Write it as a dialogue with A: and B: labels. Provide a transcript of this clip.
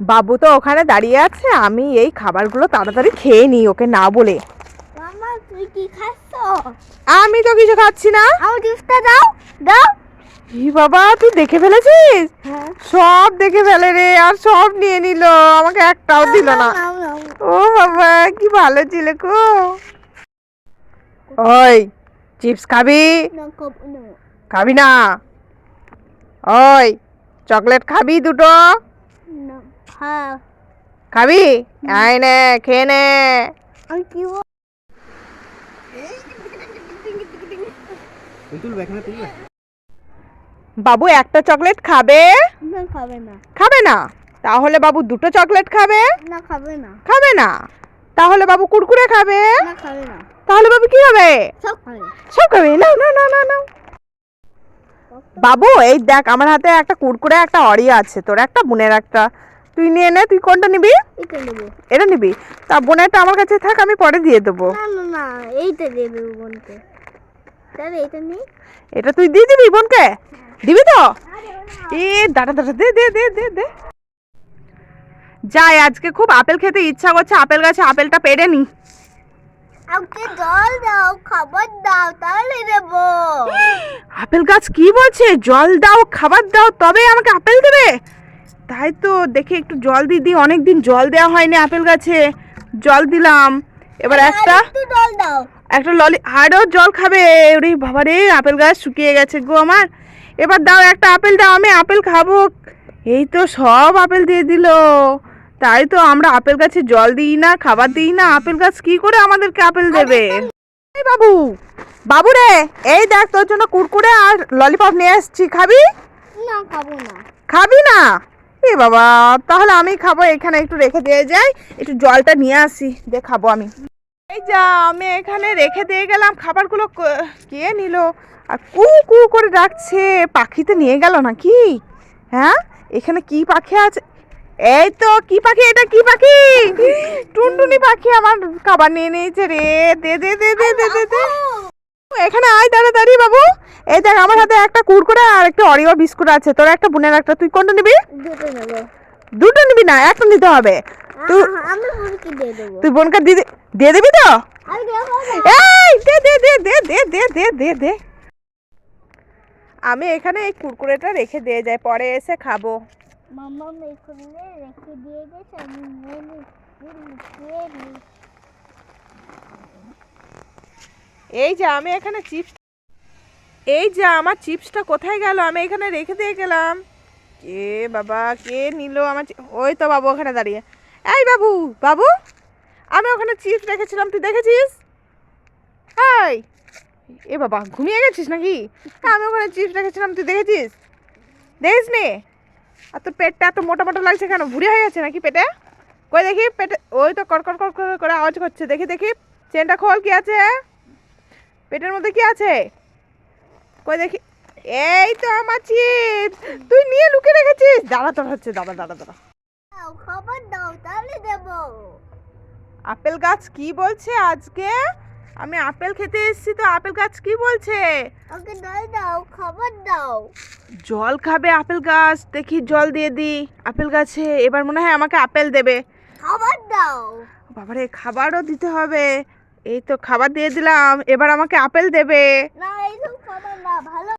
A: বাবু তো ওখানে দাঁড়িয়ে আছে আমি এই খাবারগুলো তাড়াতাড়ি খেয়ে নিই ওকে না বলে।
B: মামা তুই কি খাচ্ছ?
A: আমি তো কিছু খাচ্ছি না।
B: আমার জুসটা দাও দাও।
A: ই বাবা তুই দেখে ফেলেছিস?
B: হ্যাঁ।
A: সব দেখে ফেলে রে আর সব নিয়ে নিল আমাকে একটাও দিল না। ও বাবা কি ভালো ছিল গো। ওই চিপস খাবি?
B: না, খাব না।
A: খাবি না? ওই চকলেট খাবি দুটো?
B: হ্যাঁ।
A: খাবি? আয় নে খেয়ে নে।
B: আমি কি
A: বাবু একটা চকলেট খাবে?
B: না খাবে না।
A: খাবে না? তাহলে বাবু দুটো চকলেট খাবে?
B: না খাবে না।
A: খাবে না? তাহলে বাবু কুরকুরে খাবে?
B: না খাবে না।
A: তাহলে বাবু কি হবে?
B: সব খাবে।
A: সব খাবে? না না না না না বাবু এই দেখ আমার হাতে একটা কুরকুরে একটা অরিও আছে। তোর একটা বোনের একটা। তুই নিয়ে নে তুই কোনটা নিবি? এটা নিবি? তা বোনেরটা আমার কাছে থাক আমি পরে দিয়ে দেবো।
B: না না এইটা দেবো বোনকে। তাহলে এইটা নেই
A: এটা তুই দিয়ে দিবি বোনকে? দিবি তো? এ দাঁড়া দাঁড়া দে দে দে দে দে। যাই আজকে খুব আপেল খেতে ইচ্ছা করছে আপেল গাছে আপেলটা পেড়ে নি।
B: আমাকে জল দাও খাবার দাও তাহলে দেবো।
A: আপেল গাছ কি বলছে? জল দাও খাবার দাও তবে আমাকে আপেল দেবে। তাই তো দেখি একটু জল দিয়ে দিই অনেকদিন জল দেওয়া হয়নি আপেল গাছে। জল দিলাম। এবার একটা
B: জল দাও।
A: একটা ললি আরও জল খাবে। ওরে বাবা রে আপেল গাছ শুকিয়ে গেছে গো আমার। এবার দাও একটা আপেল দাও আমি আপেল খাব। এই তো সব আপেল দিয়ে দিল। তাই তো আমরা আপেল গাছে জল দিই না খাবার দিই না। আপেল গাছ কি করে আমাদেরকে আপেল দেবে? এই বাবু বাবু রে এই দেখ তোর জন্য কুরকুরে আর ললিপপ নিয়ে এসেছি। খাবি?
B: না খাব না।
A: খাবি না? এ বাবা? তাহলে আমি খাব, এখানে একটু রেখে দিয়ে যাই। একটু জলটা নিয়ে আসি, দিয়ে খাব আমি। এই যা, আমি এখানে রেখে দিয়ে গেলাম। খাবারগুলো ক- নিল? আর কু কু করে ডাকছে। পাখিতে নিয়ে গেল নাকি? হ্যাঁ? এখানে কি পাখি আছে? এই তো, কি পাখি এটা? কি পাখি? টুনটুনি পাখি আমার খাবার নিয়ে নিয়েছে রে। দে দে দে দে দে দে দে। এখানে আয় তাড়াতাড়ি বাবু। এই দেখ আমার হাতে একটা কুরকুরে আর একটা অরিও বিস্কুট আছে। তোর একটা বোনের একটা তুই কোনটা নিবি?
B: দুটো নিবি।
A: না একটা নিতে হবে। তুই
B: বোনকে দিয়ে
A: দিয়ে দিবি তো?
B: আমি
A: এই দে দে দে দে দে দে দে দে দে। আমি এখানে এই কুরকুরেটা রেখে দিয়ে যাই পরে এসে খাব।
B: মামা এখানে রেখে দিয়ে গেছে আমি মনে লুকিয়ে নিই
A: এই যে আমি এখানে চিপস এই যে আমার চিপসটা কোথায় গেল? আমি এখানে রেখে দিয়ে গেলাম। কে বাবা, কে নিল আমার ওই তো বাবু ওখানে দাঁড়িয়ে। এই বাবু বাবু, আমি ওখানে চিপস রেখেছিলাম, তুই দেখেছিস? হাই এ বাবা, ঘুমিয়ে গেছিস নাকি? আমি ওখানে চিপস রেখেছিলাম, তুই দেখেছিস? দেখিস নি। আর তোর পেটটা এত মোটা মোটা লাগছে কেন? ভুড়ি হয়ে গেছে নাকি পেটে? কই দেখি, পেটে ওই তো কড়কড় কড়কড় করে আওয়াজ করছে। দেখি দেখি, চেনটা খোল, কি আছে? পেটের মধ্যে কি আছে? কই দেখি এই তো আমার চিপস। তুই নিয়ে লুকিয়ে রেখেছিস? দাঁড়া তোর হচ্ছে দাঁড়া দাঁড়া দাঁড়া।
B: খাবার দাও তাহলে দেবো।
A: আপেল গাছ কি বলছে আজকে? আমি আপেল খেতে এসেছি তো আপেল গাছ কি বলছে?
B: ওকে জল দাও খাবার দাও।
A: জল খাবে আপেল গাছ দেখি জল দিয়ে দি আপেল গাছে। এবার মনে হয় আমাকে আপেল দেবে।
B: খাবার দাও।
A: বাবারে খাবারও দিতে হবে। এই তো খাবার দিয়ে দিলাম এবার আমাকে আপেল দেবে।
B: না খাবার না ভালো